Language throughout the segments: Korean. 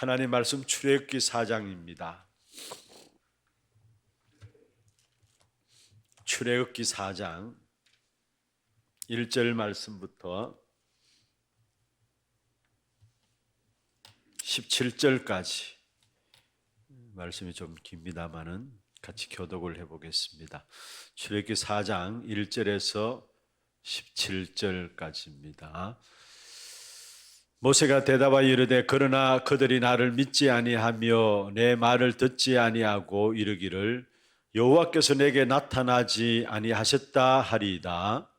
하나님 말씀 출애굽기 4장입니다. 출애굽기 4장 1절 말씀부터 17절까지 말씀이 좀 깁니다만은 같이 교독을 해 보겠습니다. 출애굽기 4장 1절에서 17절까지입니다. 모세가 대답하여 이르되 그러나 그들이 나를 믿지 아니하며 내 말을 듣지 아니하고 이르기를 여호와께서 내게 나타나지 아니하셨다 하리이다.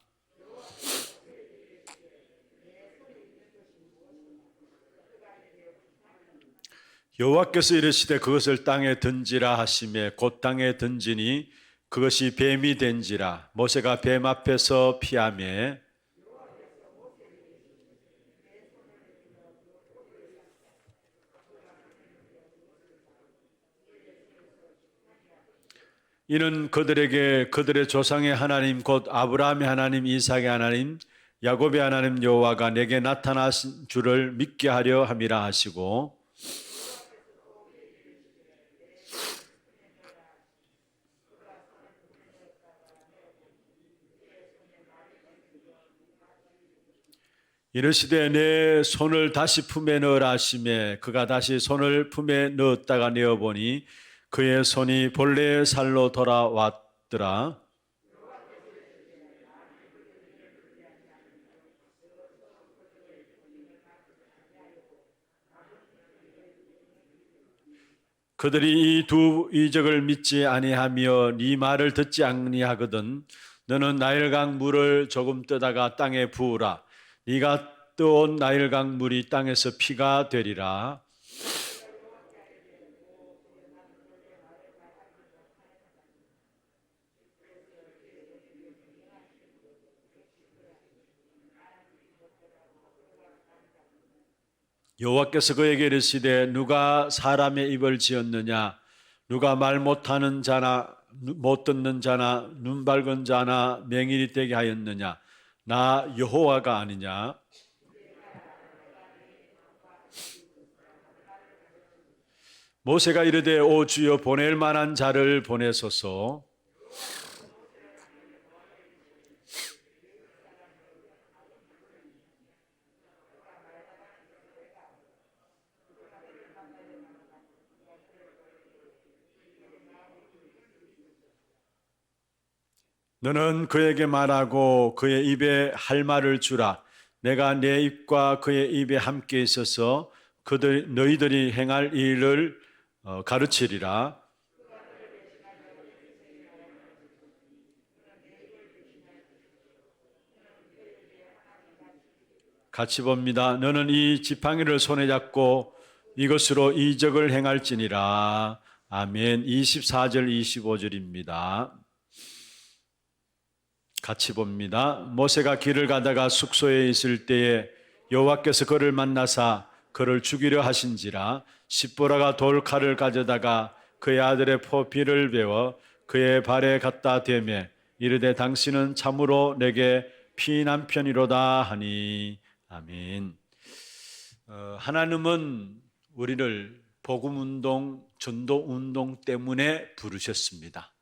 여호와께서 이르시되 그것을 땅에 던지라 하심에 곧 땅에 던지니 그것이 뱀이 된지라 모세가 뱀 앞에서 피하매 이는 그들에게 그들의 조상의 하나님 곧 아브라함의 하나님 이삭의 하나님 야곱의 하나님 여호와가 내게 나타나신 줄을 믿게 하려 함이라 하시고. 이르시되 내 손을 다시 품에 넣으라 하심에 그가 다시 손을 품에 넣었다가 내어 보니 그의 손이 본래의 살로 돌아왔더라. 그들이 이 두 이적을 믿지 아니하며 네 말을 듣지 아니하거든 너는 나일강 물을 조금 뜨다가 땅에 부으라 네가 뜨온 나일강 물이 땅에서 피가 되리라 여호와께서 그에게 이르시되 누가 사람의 입을 지었느냐? 누가 말 못하는 자나 못 듣는 자나 눈 밝은 자나 맹인이 되게 하였느냐? 나 여호와가 아니냐? 모세가 이르되 오 주여 보낼 만한 자를 보내소서 너는 그에게 말하고 그의 입에 할 말을 주라. 내가 내 입과 그의 입에 함께 있어서 그들 너희들이 행할 일을 어, 가르치리라. 같이 봅니다. 너는 이 지팡이를 손에 잡고 이것으로 이적을 행할지니라. 아멘. 24절 25절입니다. 같이 봅니다. 모세가 길을 가다가 숙소에 있을 때에 여호와께서 그를 만나사 그를 죽이려 하신지라 십보라가 돌칼을 가져다가 그의 아들의 포피를 베어 그의 발에 갖다 대매 이르되 당신은 참으로 내게 피난 편이로다 하니 아멘. 어, 하나님은 우리를 복음 운동, 전도 운동 때문에 부르셨습니다.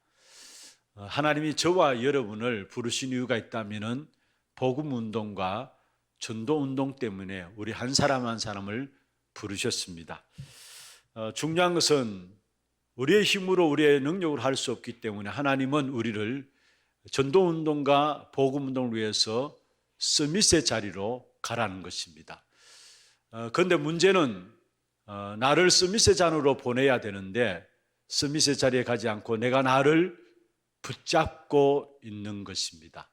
어, 하나님이 저와 여러분을 부르신 이유가 있다면은 복음 운동과 전도 운동 때문에 우리 한 사람 한 사람을 부르셨습니다. 어, 중요한 것은 우리의 힘으로 우리의 능력으로 할 수 없기 때문에 하나님은 우리를 전도 운동과 복음 운동을 위해서 스미스의 자리로 가라는 것입니다. 어, 그런데 문제는 어, 나를 스미스의 잔으로 보내야 되는데 스미스의 자리에 가지 않고 내가 나를 붙잡고 있는 것입니다.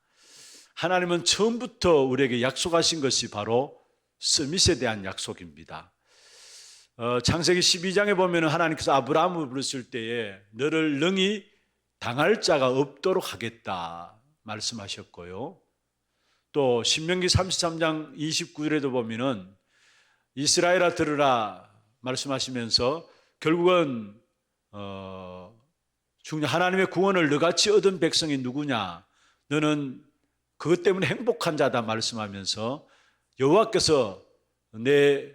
하나님은 처음부터 우리에게 약속하신 것이 바로 스밋에 대한 약속입니다. 어, 창세기 12장에 보면 하나님께서 아브라함을 부르실 때에 너를 능히 당할 자가 없도록 하겠다 말씀하셨고요. 또 신명기 33장 29절에도 보면은 이스라엘아 들으라 말씀하시면서 결국은 어, 중요 하나님의 구원을 너같이 얻은 백성이 누구냐? 너는 그것 때문에 행복한 자다 말씀하면서 여호와께서 내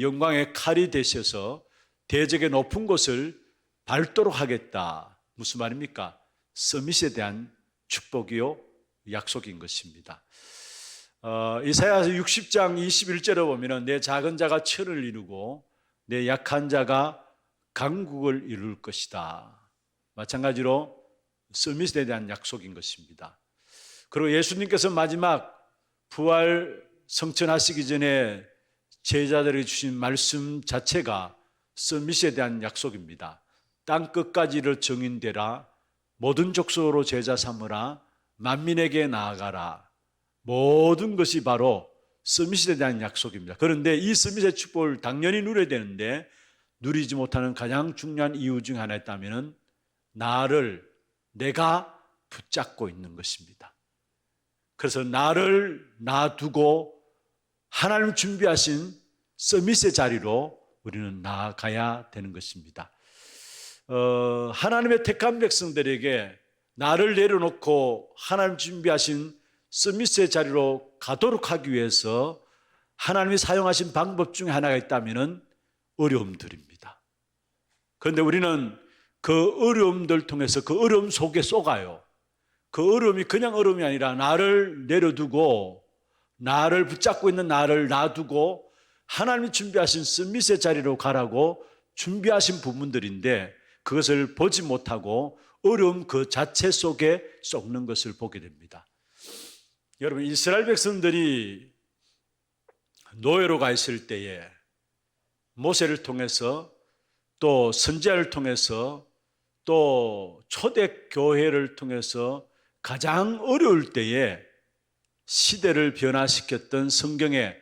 영광의 칼이 되셔서 대적의 높은 곳을 밟도록 하겠다. 무슨 말입니까? 서밋에 대한 축복이요 약속인 것입니다. 어, 이사야서 60장 21절에 보면은 내 작은 자가 철을 이루고 내 약한 자가 강국을 이룰 것이다. 마찬가지로 서밋에 대한 약속인 것입니다. 그리고 예수님께서 마지막 부활 성천하시기 전에 제자들에게 주신 말씀 자체가 서밋에 대한 약속입니다. 땅 끝까지를 정인되라 모든 족속으로 제자 삼으라 만민에게 나아가라 모든 것이 바로 서밋에 대한 약속입니다. 그런데 이 서밋의 축복을 당연히 누려야 되는데 누리지 못하는 가장 중요한 이유 중 하나 있다면 나를 내가 붙잡고 있는 것입니다. 그래서 나를 놔두고 하나님 준비하신 서밋의 자리로 우리는 나아가야 되는 것입니다. 어, 하나님의 택한 백성들에게 나를 내려놓고 하나님 준비하신 서밋의 자리로 가도록 하기 위해서 하나님이 사용하신 방법 중에 하나가 있다면 어려움들입니다. 그런데 우리는 그 어려움들 통해서 그 어려움 속에 쏘가요. 그 어려움이 그냥 어려움이 아니라 나를 내려두고 나를 붙잡고 있는 나를 놔두고 하나님이 준비하신 스밋의 자리로 가라고 준비하신 부분들인데 그것을 보지 못하고 어려움 그 자체 속에 썩는 것을 보게 됩니다. 여러분 이스라엘 백성들이 노예로 가 있을 때에 모세를 통해서 또 선지자를 통해서 또 초대 교회를 통해서 가장 어려울 때에 시대를 변화시켰던 성경의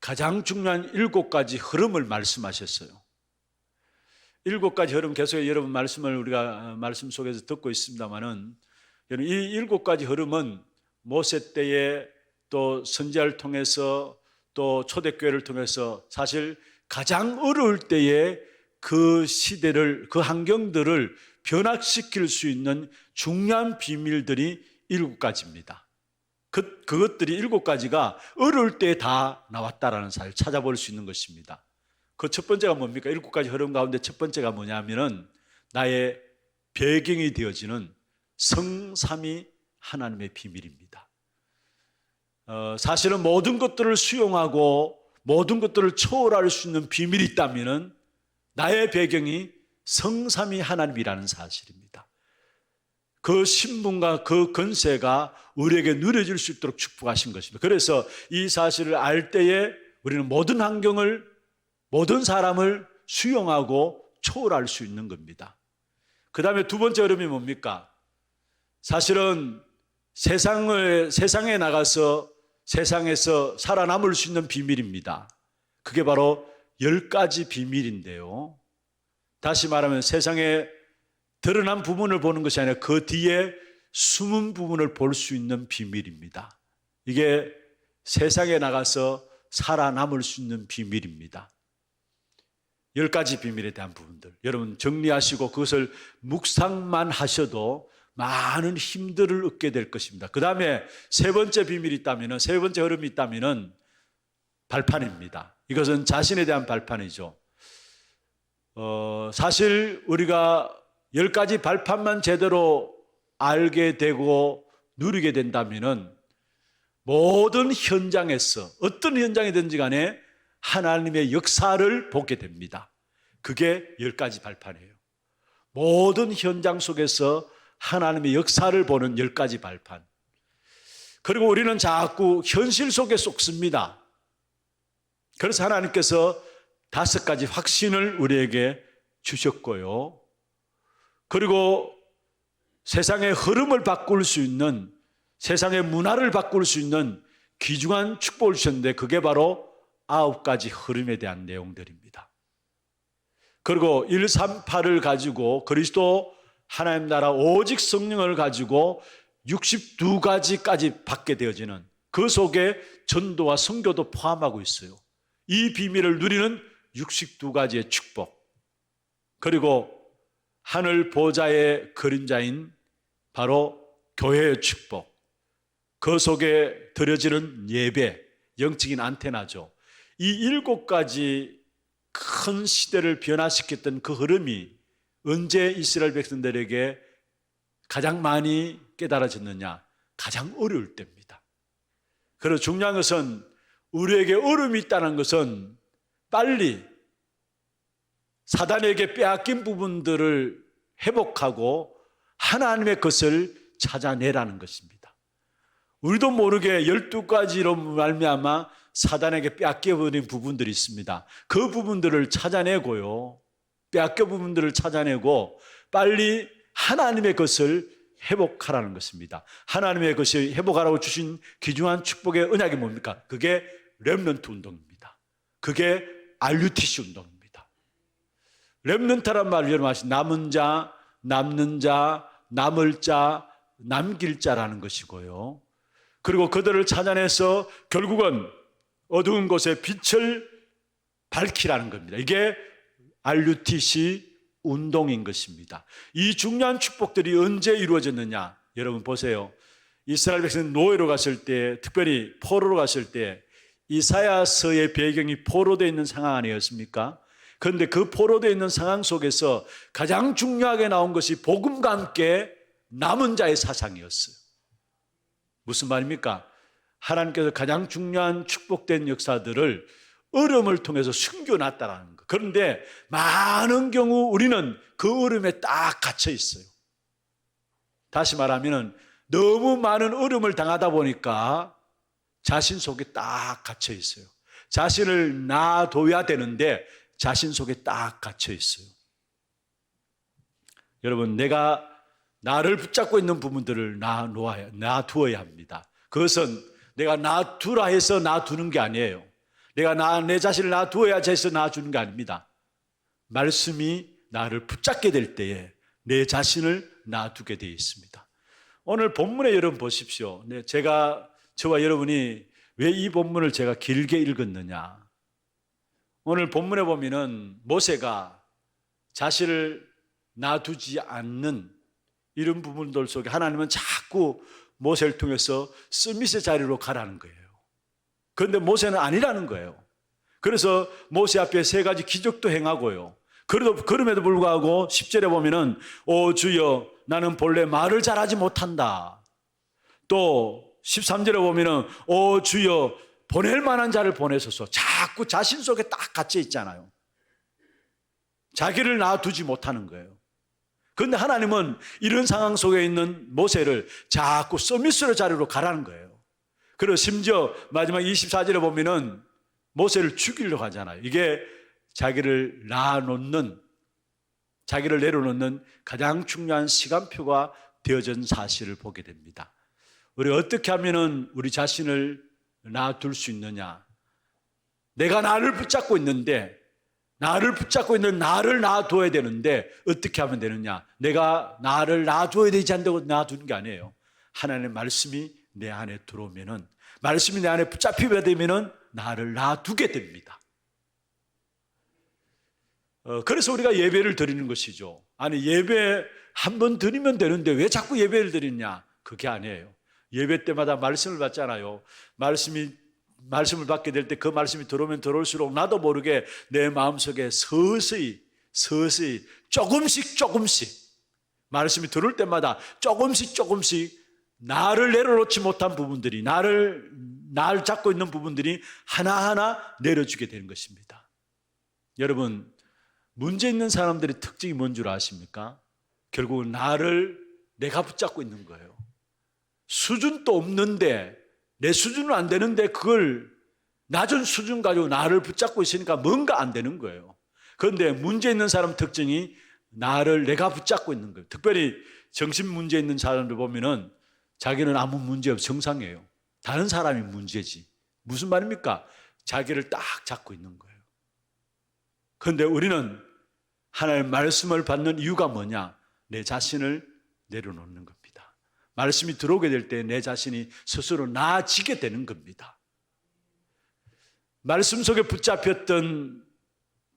가장 중요한 일곱 가지 흐름을 말씀하셨어요. 일곱 가지 흐름 계속 여러분 말씀을 우리가 말씀 속에서 듣고 있습니다만은 이 일곱 가지 흐름은 모세 때에 또 선지자를 통해서 또 초대교회를 통해서 사실 가장 어려울 때에 그 시대를 그 환경들을 변화시킬 수 있는 중요한 비밀들이 일곱 가지입니다. 그, 그것들이 일곱 가지가 어려울 때다 나왔다라는 사실을 찾아볼 수 있는 것입니다. 그 첫 번째가 뭡니까? 일곱 가지 흐름 가운데 첫 번째가 뭐냐면은 나의 배경이 되어지는 성삼위 하나님의 비밀입니다. 어, 사실은 모든 것들을 수용하고 모든 것들을 초월할 수 있는 비밀이 있다면은 나의 배경이 성삼위 하나님이라는 사실입니다. 그 신분과 그 건세가 우리에게 누려질 수 있도록 축복하신 것입니다. 그래서 이 사실을 알 때에 우리는 모든 환경을 모든 사람을 수용하고 초월할 수 있는 겁니다. 그 다음에 두 번째 어려움이 뭡니까? 사실은 세상을, 세상에 나가서 세상에서 살아남을 수 있는 비밀입니다. 그게 바로 열 가지 비밀인데요. 다시 말하면 세상에 드러난 부분을 보는 것이 아니라 그 뒤에 숨은 부분을 볼 수 있는 비밀입니다. 이게 세상에 나가서 살아남을 수 있는 비밀입니다. 열 가지 비밀에 대한 부분들. 여러분 정리하시고 그것을 묵상만 하셔도 많은 힘들을 얻게 될 것입니다. 그 다음에 세 번째 비밀이 있다면, 세 번째 흐름이 있다면 발판입니다. 이것은 자신에 대한 발판이죠. 어, 사실 우리가 열 가지 발판만 제대로 알게 되고 누리게 된다면은 모든 현장에서 어떤 현장이든지 간에 하나님의 역사를 보게 됩니다. 그게 열 가지 발판이에요. 모든 현장 속에서 하나님의 역사를 보는 열 가지 발판. 그리고 우리는 자꾸 현실 속에 쏙습니다. 그래서 하나님께서 다섯 가지 확신을 우리에게 주셨고요. 그리고 세상의 흐름을 바꿀 수 있는 세상의 문화를 바꿀 수 있는 귀중한 축복을 주셨는데 그게 바로 아홉 가지 흐름에 대한 내용들입니다. 그리고 1, 3, 8을 가지고 그리스도 하나님 나라 오직 성령을 가지고 62가지까지 받게 되어지는 그 속에 전도와 성교도 포함하고 있어요. 이 비밀을 누리는 62가지의 축복. 그리고 하늘 보좌의 그림자인 바로 교회의 축복. 그 속에 드려지는 예배, 영적인 안테나죠. 이 일곱 가지 큰 시대를 변화시켰던 그 흐름이 언제 이스라엘 백성들에게 가장 많이 깨달아졌느냐? 가장 어려울 때입니다. 그리고 중요한 것은 우리에게 어려움이 있다는 것은 빨리 사단에게 빼앗긴 부분들을 회복하고 하나님의 것을 찾아내라는 것입니다. 우리도 모르게 열두 가지로 말미암아 사단에게 빼앗겨버린 부분들이 있습니다. 그 부분들을 찾아내고요. 빼앗겨 부분들을 찾아내고 빨리 하나님의 것을 회복하라는 것입니다. 하나님의 것을 회복하라고 주신 귀중한 축복의 언약이 뭡니까? 그게 렘넌트 운동입니다. 그게 RUTC 운동입니다. 렘넌트란 말을 여러분 남은 자, 남는 자, 남을 자, 남길 자라는 것이고요. 그리고 그들을 찾아내서 결국은 어두운 곳에 빛을 밝히라는 겁니다. 이게 RUTC 운동인 것입니다. 이 중요한 축복들이 언제 이루어졌느냐? 여러분 보세요. 이스라엘 백성 노예로 갔을 때, 특별히 포로로 갔을 때 이사야서의 배경이 포로되어 있는 상황 아니었습니까? 그런데 그 포로되어 있는 상황 속에서 가장 중요하게 나온 것이 복음과 함께 남은 자의 사상이었어요. 무슨 말입니까? 하나님께서 가장 중요한 축복된 역사들을 어려움을 통해서 숨겨놨다라는 거. 그런데 많은 경우 우리는 그 어려움에 딱 갇혀 있어요. 다시 말하면 너무 많은 어려움을 당하다 보니까 자신 속에 딱 갇혀 있어요. 자신을 놔둬야 되는데 자신 속에 딱 갇혀 있어요. 여러분, 내가 나를 붙잡고 있는 부분들을 놔놓아야, 놔두어야 합니다. 그것은 내가 놔두라 해서 놔두는 게 아니에요. 내가 나, 내 자신을 놔두어야 해서 놔주는 게 아닙니다. 말씀이 나를 붙잡게 될 때에 내 자신을 놔두게 되어 있습니다. 오늘 본문에 여러분 보십시오. 네, 제가, 저와 여러분이 왜 이 본문을 제가 길게 읽었느냐. 오늘 본문에 보면은 모세가 자신을 놔두지 않는 이런 부분들 속에 하나님은 자꾸 모세를 통해서 스미스 자리로 가라는 거예요. 그런데 모세는 아니라는 거예요. 그래서 모세 앞에 세 가지 기적도 행하고요. 그래도 그럼에도 불구하고 10절에 보면은 오 주여 나는 본래 말을 잘하지 못한다. 또 13절에 보면은 오 주여 보낼 만한 자를 보내소서. 자꾸 자신 속에 딱 갇혀 있잖아요. 자기를 놔두지 못하는 거예요. 그런데 하나님은 이런 상황 속에 있는 모세를 자꾸 서미스로 자리로 가라는 거예요. 그리고 심지어 마지막 24절에 보면은 모세를 죽이려고 하잖아요. 이게 자기를 놔놓는, 자기를 내려놓는 가장 중요한 시간표가 되어진 사실을 보게 됩니다. 우리 어떻게 하면은 우리 자신을 놔둘 수 있느냐? 내가 나를 붙잡고 있는데 나를 붙잡고 있는 나를 놔둬야 되는데 어떻게 하면 되느냐? 내가 나를 놔둬야 되지 않다고 놔두는 게 아니에요. 하나님의 말씀이 내 안에 들어오면은 말씀이 내 안에 붙잡히게 되면은 나를 놔두게 됩니다. 어, 그래서 우리가 예배를 드리는 것이죠. 아니 예배 한 번 드리면 되는데 왜 자꾸 예배를 드리냐? 그게 아니에요. 예배 때마다 말씀을 받잖아요. 말씀이 말씀을 받게 될 때 그 말씀이 들어오면 들어올수록 나도 모르게 내 마음속에 서서히 서서히 조금씩 조금씩 말씀이 들을 때마다 조금씩 조금씩 나를 내려놓지 못한 부분들이 나를 날 잡고 있는 부분들이 하나하나 내려주게 되는 것입니다. 여러분 문제 있는 사람들의 특징이 뭔 줄 아십니까? 결국 나를 내가 붙잡고 있는 거예요. 수준도 없는데 내 수준은 안 되는데 그걸 낮은 수준 가지고 나를 붙잡고 있으니까 뭔가 안 되는 거예요. 그런데 문제 있는 사람 특징이 나를 내가 붙잡고 있는 거예요. 특별히 정신 문제 있는 사람들 보면은 자기는 아무 문제 없 정상이에요. 다른 사람이 문제지. 무슨 말입니까? 자기를 딱 잡고 있는 거예요. 그런데 우리는 하나님의 말씀을 받는 이유가 뭐냐? 내 자신을 내려놓는 겁니다. 말씀이 들어오게 될 때 내 자신이 스스로 나아지게 되는 겁니다. 말씀 속에 붙잡혔던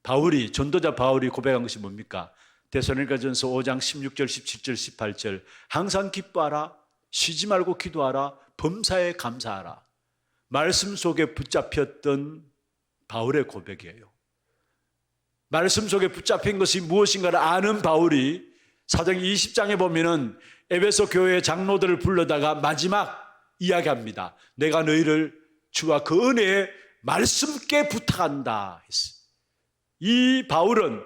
바울이 전도자 바울이 고백한 것이 뭡니까? 데살로니가전서 5장 16절, 17절, 18절 항상 기뻐하라 쉬지 말고 기도하라 범사에 감사하라 말씀 속에 붙잡혔던 바울의 고백이에요. 말씀 속에 붙잡힌 것이 무엇인가를 아는 바울이 사정 20장에 보면은 에베소 교회 장로들을 불러다가 마지막 이야기합니다. 내가 너희를 주와 그 은혜에 말씀께 부탁한다. 이 바울은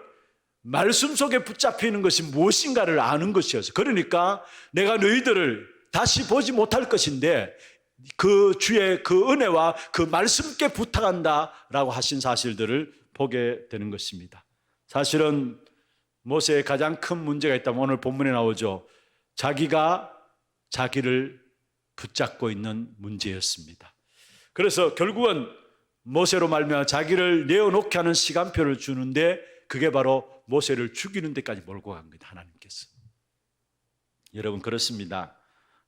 말씀 속에 붙잡히는 것이 무엇인가를 아는 것이었어요. 그러니까 내가 너희들을 다시 보지 못할 것인데 그 주의 그 은혜와 그 말씀께 부탁한다 라고 하신 사실들을 보게 되는 것입니다. 사실은 모세의 가장 큰 문제가 있다면 오늘 본문에 나오죠. 자기가 자기를 붙잡고 있는 문제였습니다. 그래서 결국은 모세로 말미암아 자기를 내어놓게 하는 시간표를 주는데 그게 바로 모세를 죽이는 데까지 몰고 간 겁니다. 하나님께서. 여러분 그렇습니다.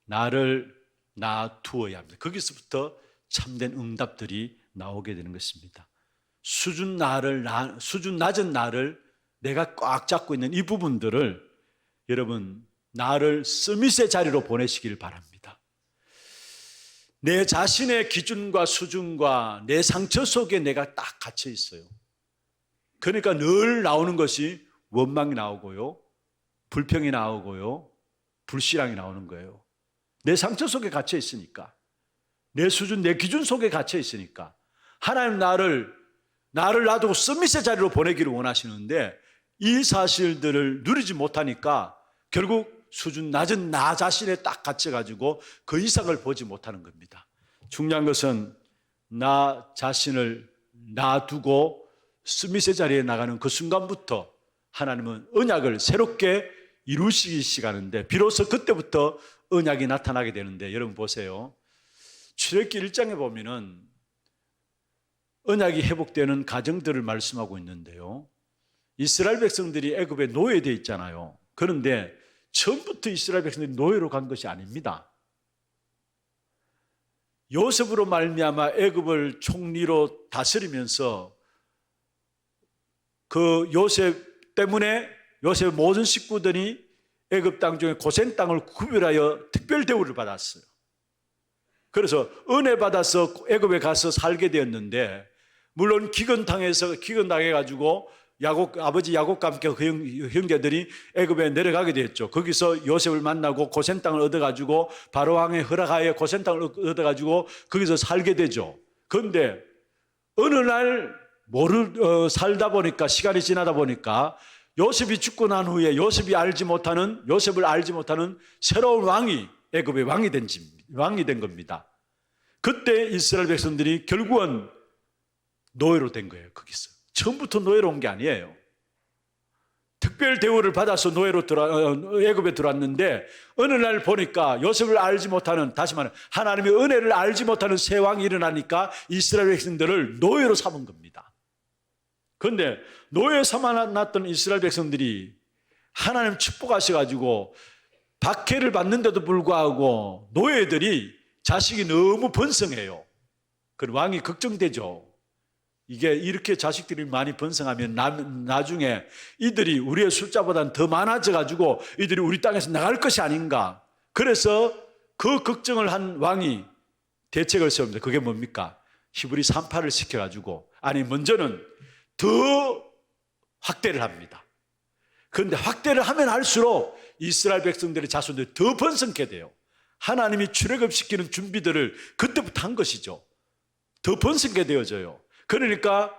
나를 놔두어야 합니다. 거기서부터 참된 응답들이 나오게 되는 것입니다. 수준 나를 나, 수준 낮은 나를 내가 꽉 잡고 있는 이 부분들을 여러분 나를 스미스의 자리로 보내시길 바랍니다. 내 자신의 기준과 수준과 내 상처 속에 내가 딱 갇혀 있어요. 그러니까 늘 나오는 것이 원망이 나오고요. 불평이 나오고요. 불신앙이 나오는 거예요. 내 상처 속에 갇혀 있으니까. 내 수준, 내 기준 속에 갇혀 있으니까. 하나님 나를, 나를 놔두고 서밋의 자리로 보내기를 원하시는데 이 사실들을 누리지 못하니까 결국 수준 낮은 나 자신에 딱 갇혀가지고 그 이상을 보지 못하는 겁니다. 중요한 것은 나 자신을 놔두고 스미스의 자리에 나가는 그 순간부터 하나님은 언약을 새롭게 이루시기 시작하는데 비로소 그때부터 언약이 나타나게 되는데 여러분 보세요. 출애굽기 1장에 보면은 언약이 회복되는 가정들을 말씀하고 있는데요. 이스라엘 백성들이 애굽에 노예돼 있잖아요. 그런데 처음부터 이스라엘 백성들이 노예로 간 것이 아닙니다. 요셉으로 말미암아 애굽을 총리로 다스리면서 그 요셉 때문에 요셉 모든 식구들이 애굽 땅 중에 고센 땅을 구별하여 특별 대우를 받았어요. 그래서 은혜 받아서 애굽에 가서 살게 되었는데 물론 기근당해서 기근당해 가지고 야곱 아버지 야곱과 함께 그 형, 형제들이 애굽에 내려가게 되었죠. 거기서 요셉을 만나고 고센 땅을 얻어 가지고 바로 왕의 허락하에 고센 땅을 얻어 가지고 거기서 살게 되죠. 그런데 어느 날 모르 어, 살다 보니까 시간이 지나다 보니까 요셉이 죽고 난 후에 요셉이 알지 못하는 요셉을 알지 못하는 새로운 왕이 애굽의 왕이 된 집, 왕이 된 겁니다. 그때 이스라엘 백성들이 결국은 노예로 된 거예요. 거기서 처음부터 노예로 온 게 아니에요. 특별 대우를 받아서 노예로 들어 어, 애굽에 들어왔는데 어느 날 보니까 요셉을 알지 못하는 다시 말해 하나님의 은혜를 알지 못하는 새 왕이 일어나니까 이스라엘 백성들을 노예로 삼은 겁니다. 그런데 노예 삼아놨던 이스라엘 백성들이 하나님 축복하셔가지고 박해를 받는데도 불구하고 노예들이 자식이 너무 번성해요. 그 왕이 걱정되죠. 이게 이렇게 자식들이 많이 번성하면 나, 나중에 이들이 우리의 숫자보다는 더 많아져가지고 이들이 우리 땅에서 나갈 것이 아닌가. 그래서 그 걱정을 한 왕이 대책을 세웁니다. 그게 뭡니까? 히브리 산파를 시켜가지고 아니 먼저는 더 확대를 합니다. 그런데 확대를 하면 할수록 이스라엘 백성들의 자손들이 더 번성케 돼요. 하나님이 출애굽시키는 준비들을 그때부터 한 것이죠. 더 번성케 되어져요. 그러니까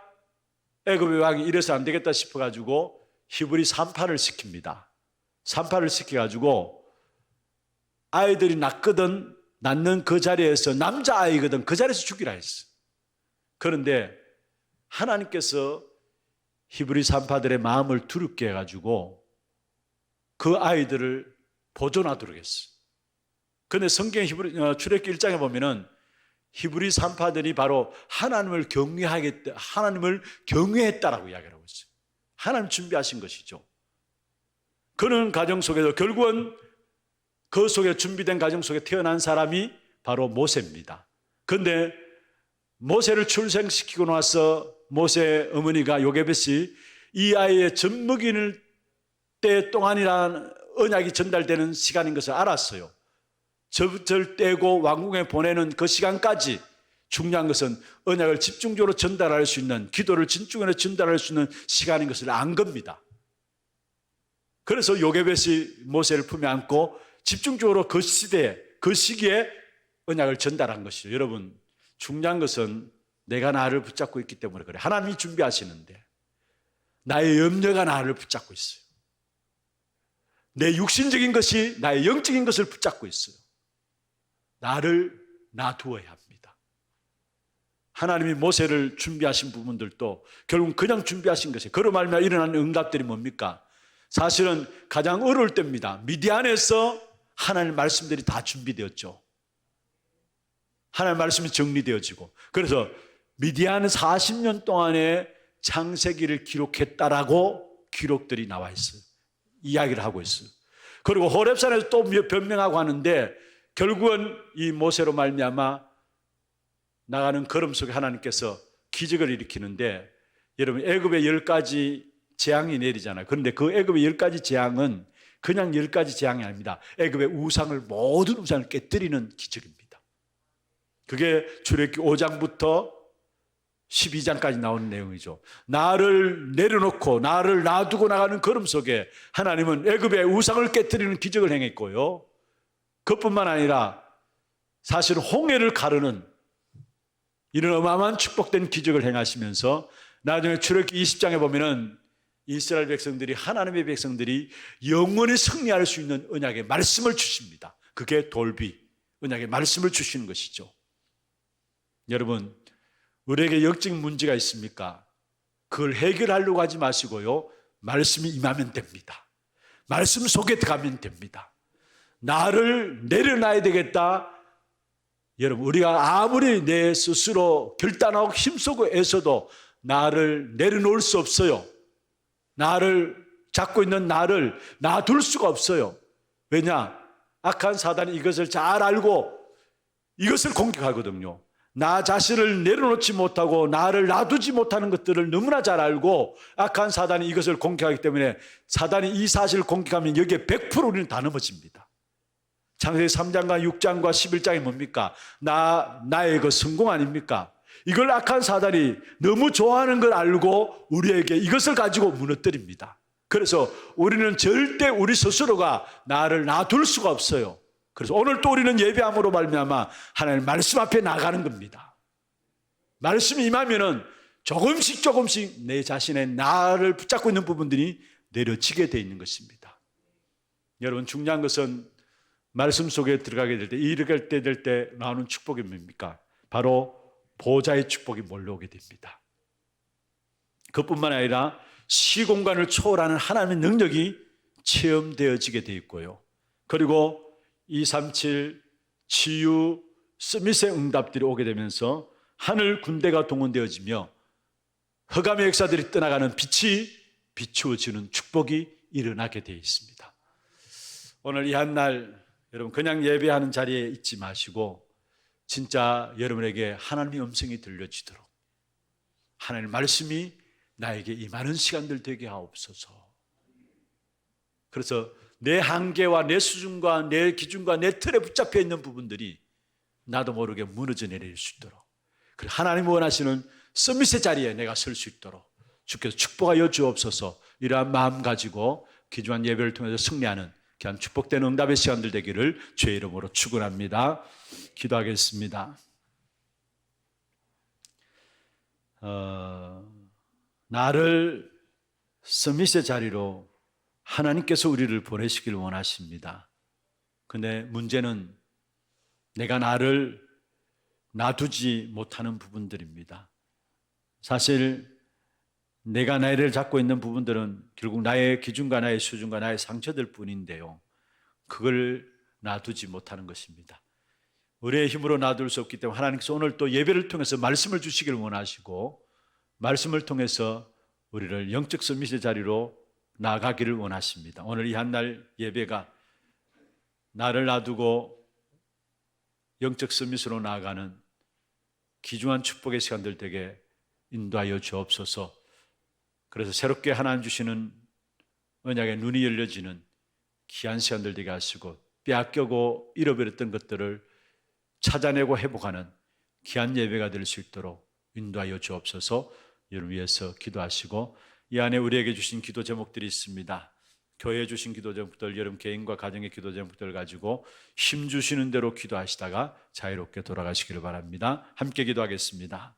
애굽의 왕이 이래서 안 되겠다 싶어 가지고 히브리 산파를 시킵니다. 산파를 시켜 가지고 아이들이 낳거든 낳는 그 자리에서 남자 아이거든 그 자리에서 죽이라 했어. 그런데 하나님께서 히브리 산파들의 마음을 두렵게 해가지고 그 아이들을 보존하도록 했어. 근데 성경 히브리 어, 출애굽기 1장에 보면은 히브리 산파들이 바로 하나님을 경외하겠다, 하나님을 경외했다라고 이야기하고 있어요. 하나님 준비하신 것이죠. 그런 가정 속에서 결국은 그 속에 준비된 가정 속에 태어난 사람이 바로 모세입니다. 그런데 모세를 출생시키고 나서 모세 어머니가 요게벳이 이 아이의 젖먹이는 때 동안이라는 언약이 전달되는 시간인 것을 알았어요. 젖을 떼고 왕궁에 보내는 그 시간까지 중요한 것은 언약을 집중적으로 전달할 수 있는 기도를 진중으로 전달할 수 있는 시간인 것을 안 겁니다. 그래서 요게벳이 모세를 품에 안고 집중적으로 그 시대에 그 시기에 언약을 전달한 것이죠. 여러분 중요한 것은 내가 나를 붙잡고 있기 때문에 그래. 하나님이 준비하시는데 나의 염려가 나를 붙잡고 있어요. 내 육신적인 것이 나의 영적인 것을 붙잡고 있어요. 나를 놔두어야 합니다. 하나님이 모세를 준비하신 부분들도 결국 그냥 준비하신 것이에요. 그로 말미암아 일어나는 응답들이 뭡니까? 사실은 가장 어려울 때입니다. 미디안에서 하나님 말씀들이 다 준비되었죠. 하나님 말씀이 정리되어지고 그래서 미디안 40년 동안의 창세기를 기록했다라고 기록들이 나와 있어요. 이야기를 하고 있어요. 그리고 호렙산에서 또 변명하고 하는데 결국은 이 모세로 말미암아 나가는 걸음 속에 하나님께서 기적을 일으키는데 여러분 애굽의 열 가지 재앙이 내리잖아요. 그런데 그 애굽의 열 가지 재앙은 그냥 열 가지 재앙이 아닙니다. 애굽의 우상을 모든 우상을 깨뜨리는 기적입니다. 그게 출애굽기 5장부터 12장까지 나오는 내용이죠. 나를 내려놓고 나를 놔두고 나가는 걸음 속에 하나님은 애굽의 우상을 깨뜨리는 기적을 행했고요. 그뿐만 아니라 사실 홍해를 가르는 이런 어마어마한 축복된 기적을 행하시면서 나중에 출애굽기 20장에 보면은 이스라엘 백성들이 하나님의 백성들이 영원히 승리할 수 있는 언약의 말씀을 주십니다. 그게 돌비 언약의 말씀을 주시는 것이죠. 여러분 우리에게 영적 문제가 있습니까? 그걸 해결하려고 하지 마시고요. 말씀이 임하면 됩니다. 말씀 속에 들어가면 됩니다. 나를 내려놔야 되겠다. 여러분, 우리가 아무리 내 스스로 결단하고 힘쓰고 애써도 나를 내려놓을 수 없어요. 나를 잡고 있는 나를 놔둘 수가 없어요. 왜냐? 악한 사단이 이것을 잘 알고 이것을 공격하거든요. 나 자신을 내려놓지 못하고 나를 놔두지 못하는 것들을 너무나 잘 알고 악한 사단이 이것을 공격하기 때문에 사단이 이 사실을 공격하면 여기에 100% 우리는 다 넘어집니다. 창세기 3장과 6장과 11장이 뭡니까? 나, 나의 그 성공 아닙니까? 이걸 악한 사단이 너무 좋아하는 걸 알고 우리에게 이것을 가지고 무너뜨립니다. 그래서 우리는 절대 우리 스스로가 나를 놔둘 수가 없어요. 그래서 오늘 또 우리는 예배함으로 말미암아 하나님 말씀 앞에 나가는 겁니다. 말씀이 임하면은 조금씩 조금씩 내 자신의 나를 붙잡고 있는 부분들이 내려지게 돼 있는 것입니다. 여러분 중요한 것은 말씀 속에 들어가게 될 때, 이르갈 때 될 때 나오는 축복이 뭡니까? 바로 보좌의 축복이 몰려오게 됩니다. 그뿐만 아니라 시공간을 초월하는 하나님의 능력이 체험되어지게 되어 있고요. 그리고 237 치유 스미스의 응답들이 오게 되면서 하늘 군대가 동원되어지며 허감의 역사들이 떠나가는 빛이 비추어지는 축복이 일어나게 되어 있습니다. 오늘 이 한 날 여러분 그냥 예배하는 자리에 있지 마시고 진짜 여러분에게 하나님의 음성이 들려지도록 하나님의 말씀이 나에게 임하는 시간들 되게 하옵소서. 그래서 내 한계와 내 수준과 내 기준과 내 틀에 붙잡혀 있는 부분들이 나도 모르게 무너져 내릴 수 있도록 그리고 하나님 원하시는 서밋의 자리에 내가 설 수 있도록 주께서 축복하여 주옵소서 이러한 마음 가지고 기주한 예배를 통해서 승리하는 귀한 축복된 응답의 시간들 되기를 주의 이름으로 축원합니다. 기도하겠습니다. 어, 나를 서밋의 자리로 하나님께서 우리를 보내시길 원하십니다. 근데 문제는 내가 나를 놔두지 못하는 부분들입니다. 사실 내가 나이를 잡고 있는 부분들은 결국 나의 기준과 나의 수준과 나의 상처들 뿐인데요. 그걸 놔두지 못하는 것입니다. 우리의 힘으로 놔둘 수 없기 때문에 하나님께서 오늘 또 예배를 통해서 말씀을 주시길 원하시고 말씀을 통해서 우리를 영적 서밋의 자리로 나가기를 원하십니다. 오늘 이 한 날 예배가 나를 놔두고 영적 서밋으로 나아가는 귀중한 축복의 시간들 되게 인도하여 주옵소서. 그래서 새롭게 하나님 주시는 언약의 눈이 열려지는 귀한 시간들 되게 하시고 빼앗겨고 잃어버렸던 것들을 찾아내고 회복하는 귀한 예배가 될 수 있도록 인도하여 주옵소서. 여러분 위해서 기도하시고 이 안에 우리에게 주신 기도 제목들이 있습니다. 교회에 주신 기도 제목들, 여러분 개인과 가정의 기도 제목들 가지고 힘 주시는 대로 기도하시다가 자유롭게 돌아가시기를 바랍니다. 함께 기도하겠습니다.